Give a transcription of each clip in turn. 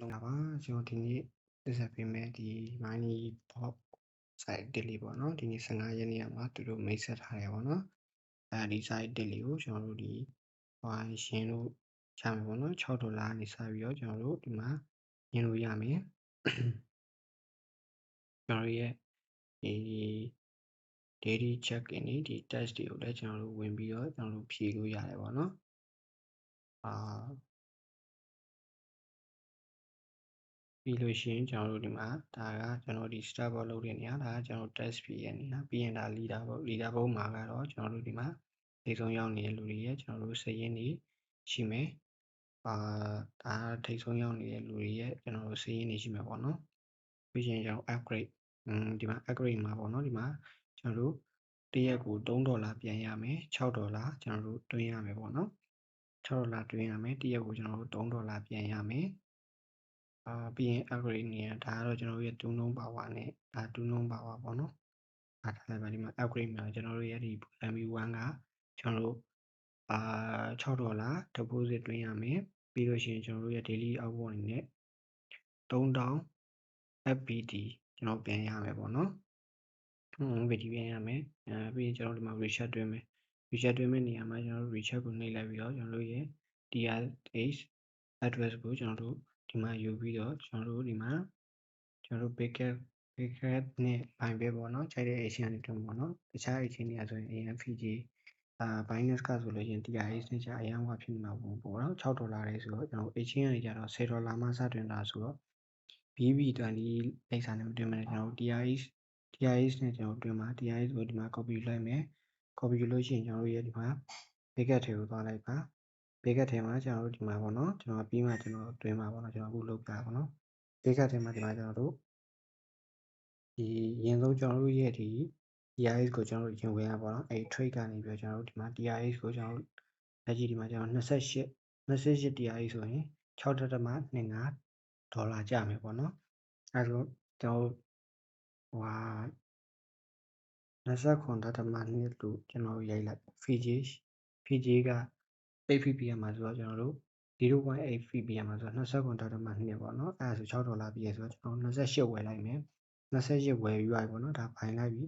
မင်္ဂလာပါကျွန်တော်ဒီနေ့ဆက်ဆက်ပေးမယ်ဒီ money pop site တစ်လေးပေါ့နော်ဒီနေ့15ရက်နေ့မှာသူတို့မိတ်ဆက်ထားတယ်ပေါ့နော်အဲဒီ site တစ်လေးကိုကျွန်တော်တို့ဒီဟိုရှင်းလို့ချမယ်ပေါ့နော်6ဒေါ်လာနေစပြီးတော့ကျွန်တော်တို့ဒီမှာညင်လို့ရမယ်ကျွန်တော်ရဲ့ဒီ daily check in ဒီ test တွေကိုလည်းကျွန်တော်တို့ဝင်ပြီးတော့ကျွန်တော်တို့ဖြည့်လို့ရတယ်ပေါ့နော်အာ ပြီးလို့ရှိရင်ကျွန်တော်တို့ဒီမှာဒါကကျွန်တော်ဒီ start board လုပ်တဲ့နေရာဒါကကျွန်တော် test ဖြည့်ရနေလားပြီးရင်ဒါ leader board leader board မှာကတော့ကျွန်တော်တို့ဒီမှာထိဆုံးရောက်နေတဲ့လူတွေရဲ့ကျွန်တော်တို့စရင်းတွေရှိမယ်အာဒါထိဆုံးရောက်နေတဲ့လူတွေရဲ့ကျွန်တော်တို့စရင်းတွေရှိမယ်ပေါ့နော်ပြီးရင်ကျွန်တော် upgrade อืมဒီမှာ upgrade မှာပေါ့နော်ဒီမှာကျွန်တော်တို့တရက်ကို3ဒေါ်လာပြန်ရမယ်6ဒေါ်လာကျွန်တော်တို့တွင်းရမယ်ပေါ့နော်6ဒေါ်လာတွင်းရမယ်တရက်ကိုကျွန်တော်တို့3ဒေါ်လာပြန်ရမယ် အာပြီးရင် upgrade နေရဒါကတော့ကျွန်တော်တို့ရဲ့2 known power နဲ့ဒါ2 known power ပေါ့နော်အားထားလိုက်ပါဒီမှာ upgrade မှာကျွန်တော်တို့ရဲ့ဒီ MB1 ကကျွန်တော်တို့အာ6ဒေါ်လာ deposit တွင်းရမယ်ပြီးလို့ရှိရင်ကျွန်တော်တို့ရဲ့ daily output အနေနဲ့3000 FBD ကျွန်တော်ပြန်ရမယ်ပေါ့နော်อืม FBD ပြန်ရမယ်အဲပြီးရင်ကျွန်တော်ဒီမှာ reset တွင်းမယ် reset တွင်းမယ့်နေရာမှာကျွန်တော်တို့ reset ကိုနှိပ်လိုက်ပြီးတော့ကျွန်တော်တို့ရဲ့ DRH address ကိုကျွန်တော်တို့ ဒီမှာယူပြီးတော့ကျွန်တော်တို့ဒီမှာကျွန်တော်တို့ backup backup နဲ့ဘိုင်ပဲပေါ့နော်ခြိုက်တဲ့ agent တွေတုံးပေါ့နော်တခြား agent တွေကဆိုရင် AMFG အာ Binance ကဆိုလို့ရှိရင် TRX နဲ့ကြာအရန်ဟွာဖြစ်နေမှာပေါ့ပေါ့နော်6ဒေါ်လာလေးဆိုတော့ကျွန်တော် agent ကနေကြတော့10ဒေါ်လာမှစတင်တာဆိုတော့ BB20 လိပ်စာနဲ့မတွင်မယ်ကျွန်တော် TRX TRX နဲ့ကျွန်တော်တွင်မှာ TRX ကိုဒီမှာ copy လိုက်မယ် copy လို့ရှိရင်ကျွန်တော်တို့ရဲ့ဒီမှာ backup ထဲကိုသွားလိုက်ပါ ဘေးကတ်ထဲမှာကျွန်တော်တို့ဒီမှာပေါ့နော်ကျွန်တော်ပြီးမှကျွန်တော်တွင်းမှာပေါ့နော်ကျွန်တော်အခုလုပ်ပြပါနော်ဘေးကတ်ထဲမှာဒီမှာကျွန်တော်တို့ဒီရင်ဆုံးကျွန်တော်တို့ရဲ့ဒီ DRS ကိုကျွန်တော်တို့ရင်ဝင်ရပါတော့အဲ့ trade ကနေပြီးတော့ကျွန်တော်တို့ဒီမှာ DRS ကိုကျွန်တော်တို့လက်ရှိဒီမှာကျွန်တော်28 28 DRS ဆိုရင်6.25ဒေါ်လာကျမယ်ပေါ့နော်အဲ့တော့ကျွန်တော်ဟွာ29.2လို့ကျွန်တော်ရိုက်လိုက် Fiji Fiji က 8 ppm မှာဆိုတော့ကျွန်တော်တို့0.8 ppm မှာဆိုတော့29.2ပေါ့နော်အဲ့ဒါဆို6ဒေါ်လာပြည့်ဆိုတော့ကျွန်တော်28ဝယ်လိုက်မယ်28ဝယ်ပြီးသွားပြီပေါ့နော်ဒါဖိုင်လိုက်ပြီ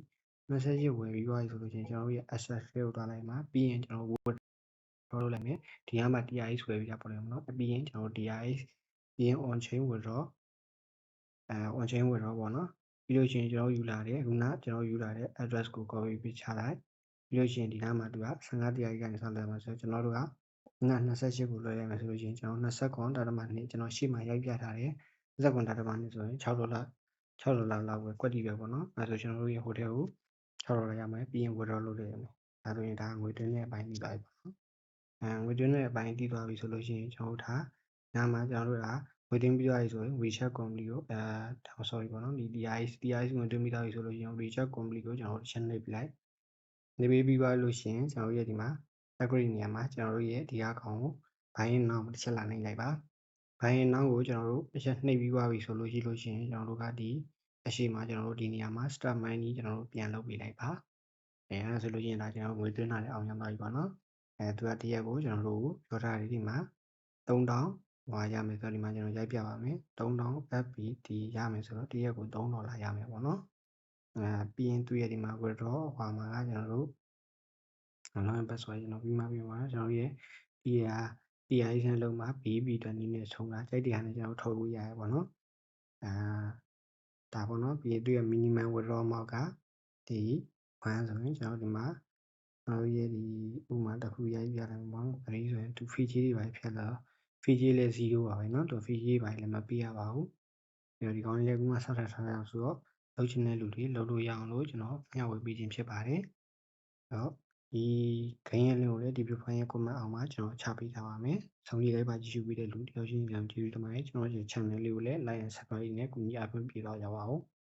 28ဝယ်ပြီးသွားပြီဆိုလို့ချင်းကျွန်တော်တို့ရဲ့ access ကိုတွားလိုက်မှာပြီးရင်ကျွန်တော်တို့ withdraw လုပ်လိုက်မယ်ဒီကမှာ TRX ဝယ်ပြီးတာပေါ့လေမနော်ပြီးရင်ကျွန်တော်တို့ TRX ပြီးရင် on chain withdraw အဲ on chain withdraw ပေါ့နော်ပြီးလို့ရှိရင်ကျွန်တော်ယူလာတယ်ခုနကျွန်တော်ယူလာတဲ့ address ကို copy ပေးချလိုက်ပြီးလို့ရှိရင်ဒီနားမှာသူက15 TRX ကနေဆက်လာမှာဆိုတော့ကျွန်တော်တို့က ငါ28ကိုလွှဲလိုက်မယ်ဆိုလို့ရှိရင်ကျွန်တော်29ဒါတမ2ကျွန်တော်ရှေ့မှာရိုက်ပြထားတယ်29ဒါတမ2ဆိုရင်6ဒေါ်လာ6ဒေါ်လာလောက်ပဲကွက်တီပဲပေါ့နော်အဲဆိုကျွန်တော်တို့ရဲ့ဟိုတယ်ကို6ဒေါ်လာရမယ်ပြီးရင် withdraw လုပ်လိုက်ရမယ်ဒါဆိုရင်ဒါငွေတွင်းရဲ့အပိုင်းပြီးသွားပြီပေါ့နော်အဲငွေတွင်းရဲ့အပိုင်းပြီးသွားပြီဆိုလို့ရှိရင်ကျွန်တော်တို့ဒါနားမှာကျွန်တော်တို့ကငွေတွင်းပြီးသွားပြီဆိုရင် WeChat company ကိုအဲဒါ sorry ပေါ့နော်ဒီ DIS DIS ငွေတွင်းပြီးသွားပြီဆိုလို့ရှိရင် WeChat company ကိုကျွန်တော်တို့ချက်နှိပ်ပြလိုက်နေပြီးပြီးသွားလို့ရှိရင်ကျွန်တော်တို့ရဲ့ဒီမှာ upgrade နေရာမှာကျွန်တော်တို့ရဲ့ဒီအကောင်ကို buying now တစ်ချက်လာနှိပ်လိုက်ပါ buying now ကိုကျွန်တော်တို့တစ်ချက်နှိပ်ပြီးသွားပြီဆိုလို့ရှိလို့ရှိရင်ကျွန်တော်တို့ကဒီအရှိမကျွန်တော်တို့ဒီနေရာမှာ start money ကျွန်တော်တို့ပြန်လုပ်ပေးလိုက်ပါအဲအဲဆိုလို့ရှိရင်ဒါကျွန်တော်ငွေသွင်းတာလည်းအောင်ရမှာပြီပေါ့နော်အဲသူကတရက်ကိုကျွန်တော်တို့ပြောထားတယ်ဒီမှာ3000ဟွာရမယ်ဆိုတော့ဒီမှာကျွန်တော်ရိုက်ပြပါမယ်3000 FBT ရမယ်ဆိုတော့တရက်ကို3ဒေါ်လာရမယ်ပေါ့နော်အဲပြီးရင်သူရဲ့ဒီမှာ withdraw ဟွာမှာကကျွန်တော်တို့ online password ကျွန်တော်ပြီးမှပြီးမှာကျွန်တော်ရဲ့ PR PR ဆန်းလုံးမှာ BB20 နဲ့ဆုံးတာကြိုက်တရားနဲ့ကျွန်တော်ထုတ်လို့ရရပါတော့အာဒါပေါ့နော်ပြီးသူရဲ့ minimum withdraw amount ကဒီ1ဆိုရင်ကျွန်တော်ဒီမှာကျွန်တော်ရဲ့ဒီဥမာတစ်ခုရိုက်ပြတယ်ပေါ့နော်အဲဒီဆိုရင်သူ fee ကြီးတွေပါဖြတ်လာ fee ကြီးလည်း0ပါပဲเนาะသူ fee ကြီးပါလည်းမပေးရပါဘူးပြီးတော့ဒီကောင်းလေးကမှဆက်ထပ်ထားရအောင်ဆိုတော့လုပ်ချင်တဲ့လူတွေလုပ်လို့ရအောင်လို့ကျွန်တော်မျှဝေပေးခြင်းဖြစ်ပါတယ်အဲ့တော့ ဒီခိုင်းရလင်းကိုလည်းဒီ profile ရဲ့ comment အောက်မှာကျွန်တော်ချပေးထားပါမယ်။ဆုံးဖြတ်လိုက်ပါကြည့်ရှုပြီးတဲ့လူတယောက်ချင်းကြံကြည့်ပြီးတမိုင်းကျွန်တော်ရဲ့ channel လေးကိုလည်း like and subscribe နဲ့ကူညီအားပေးပေးတော့ကြပါဦး။